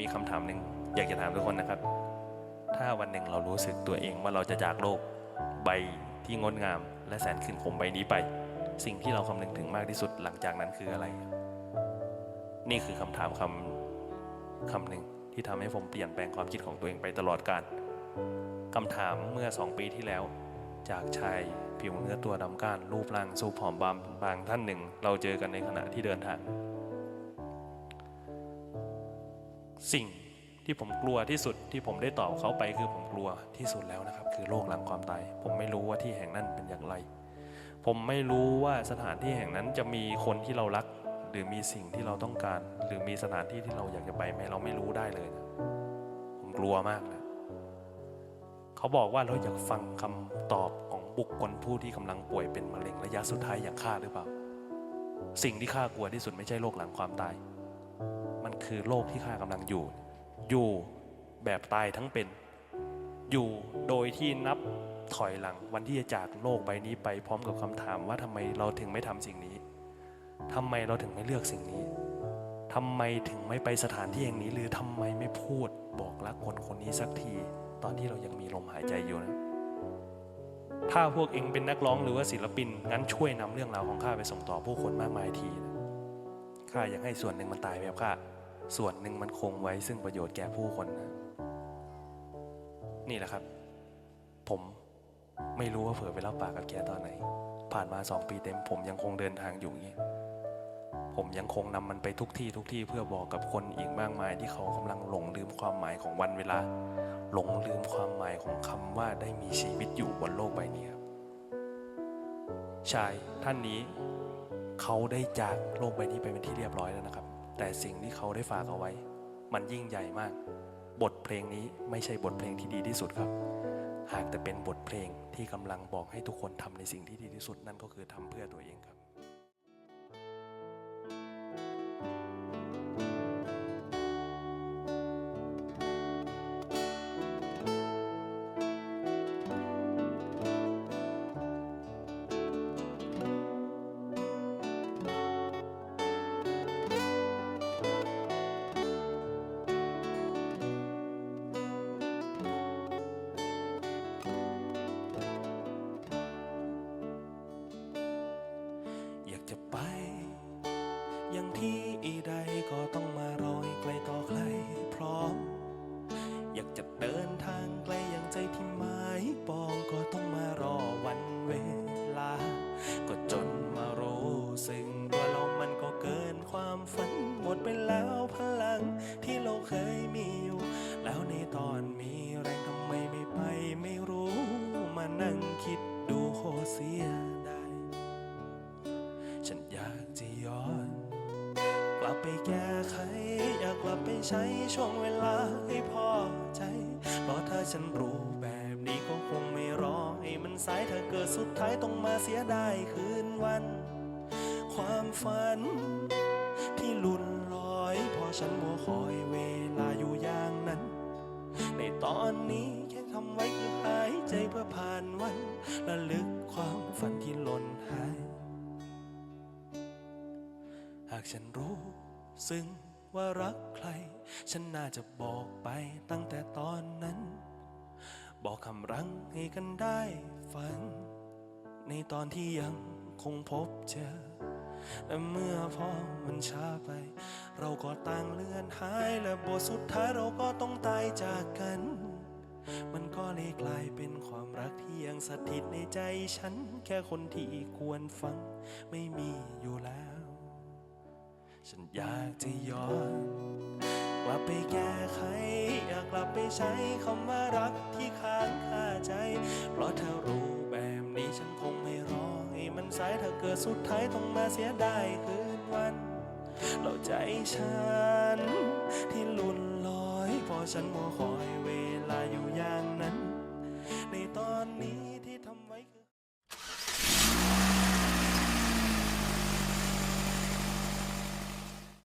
มีคำถามหนึ่งอยากจะถามทุกคนนะครับ ถ้าวันหนึ่งเรารู้สึกตัวเองว่าเราจะจากโลกใบที่งดงาม และแสนขึ้นคมใบนี้ไป สิ่งที่เราคำนึงถึงมากที่สุดหลังจากนั้นคืออะไร นี่คือคำถามคำคำหนึ่งที่ทำให้ผมเปลี่ยนแปลงความคิดของตัวเองไปตลอดกาลคำถามเมื่อสองปีที่แล้ว จากชายผิวเนื้อตัวดำก้านรูปร่างสูบผอมบางบางท่านหนึ่ง เราเจอกันในขณะที่เดินทาง สิ่งที่ผมกลัวที่สุดที่ผมได้ตอบเขาไปคือผมกลัวที่สุดแล้วนะครับ คือโลกหลังความตาย ผมไม่รู้ว่าที่แห่งนั้นเป็นอย่างไร ผมไม่รู้ว่าสถานที่แห่งนั้นจะมีคนที่เรารัก หรือมีสิ่งที่เราต้องการ หรือมีสถานที่ที่เราอยากจะไปไหมเราไม่รู้ได้เลยนะผมกลัวมากนะเขาบอกว่าเราอยากฟังคำตอบของบุคคลผู้ที่กำลังป่วยเป็นมะเร็งระยะสุดท้ายอย่างข้าหรือเปล่า สิ่งที่ข้ากลัวที่สุดไม่ใช่โลกหลังความตาย มันคือโลกที่ข้ากำลังอยู่ อยู่แบบตายทั้งเป็น อยู่โดยที่นับถอยหลังวันที่จะจากโลกใบนี้ไปพร้อมกับคำถามว่าทำไมเราถึงไม่ทำสิ่งนี้ทำไมเราถึงไม่เลือกสิ่งนี้ทำไมถึงไม่ไปสถานที่แห่งนี้ หรือทำไมไม่พูดบอกรักคนคนนี้สักที ตอนที่เรายังมีลมหายใจอยู่นะถ้าพวกเองเป็นนักร้องหรือว่าศิลปิน งั้นช่วยนำเรื่องราวของข้าไปส่งต่อผู้คนมากมายทีนะข้าอยากให้ส่วนหนึ่งมันตายแบบข้า ส่วนหนึ่งมันคงไว้ซึ่งประโยชน์แก่ผู้คนนะนี่แหละครับ ผมไม่รู้ว่าเผลอไปรับปากกับแกตอนไหน ผ่านมาสองปีเต็ม ผมยังคงเดินทางอยู่อย่างนี้ ผมยังคงนำมันไปทุกที่ทุกที่เพื่อบอกกับคนอีกมากมาย ที่เขากำลังหลงลืมความหมายของวันเวลา หลงลืมความหมายของคำว่าได้มีชีวิตอยู่บนโลกใบนี้ครับชายท่านนี้ เขาได้จากโลกใบนี้ไปเป็นที่เรียบร้อยแล้วนะครับ แต่สิ่งที่เขาได้ฝากเอาไว้ มันยิ่งใหญ่มาก บทเพลงนี้ไม่ใช่บทเพลงที่ดีที่สุดครับ หากแต่เป็นบทเพลงที่กำลังบอกให้ทุกคนทำในสิ่งที่ดีที่สุดนั่นก็คือทำเพื่อตัวเองครับ จะไป อย่างที่ใดก็ต้องมารอยไกลต่อใครพร้อม อยากจะเดินทางไกลอย่างใจที่หมายปองก็ต้องมารอวันเวลา ก็จนมารู้ซึ่งว่าเรามันก็เกินความฝันหมดไปแล้ว ใช้ช่วงเวลาให้พอใจ เพราะถ้าฉันรู้แบบนี้ก็คงไม่รอให้มันสายถ้าเกิดสุดท้ายต้องมาเสียดายคืนวัน ความฝัน ที่ลุนลอยเพอฉันมัวคอยเวลาอยู่อย่างนั้น ในตอนนี้แค่ทำไว้คือหายใจเพื่อผ่านวันและลึกความฝันที่หล่นหาย หากฉันรู้ซึ่ง ว่ารักใคร ฉันน่าจะบอกไปตั้งแต่ตอนนั้น บอกคำรังให้กันได้ฟังในตอนที่ยังคงพบเจอ และเมื่อพอมันช้าไป เราก็ต่างเลื่อนหาย และบทสุดท้ายเราก็ต้องตายจากกัน มันก็เลยกลายเป็นความรักที่ยังสถิตในใจฉัน แค่คนที่ควรฟังไม่มีอยู่แล้ว ฉันอยากจะย้อนกลับไปแก้ไข อยากกลับไปใช้คำว่ารักที่ค้างคาใจ เพราะถ้ารู้แบบนี้ฉันคงไม่รอให้มันสายถ้าเกิดสุดท้ายต้องมาเสียดายคืนวันเราใจฉัน ที่ลุ่นลอยเพอฉันมัวคอยเวลาอยู่อย่างนั้น ในตอนนี้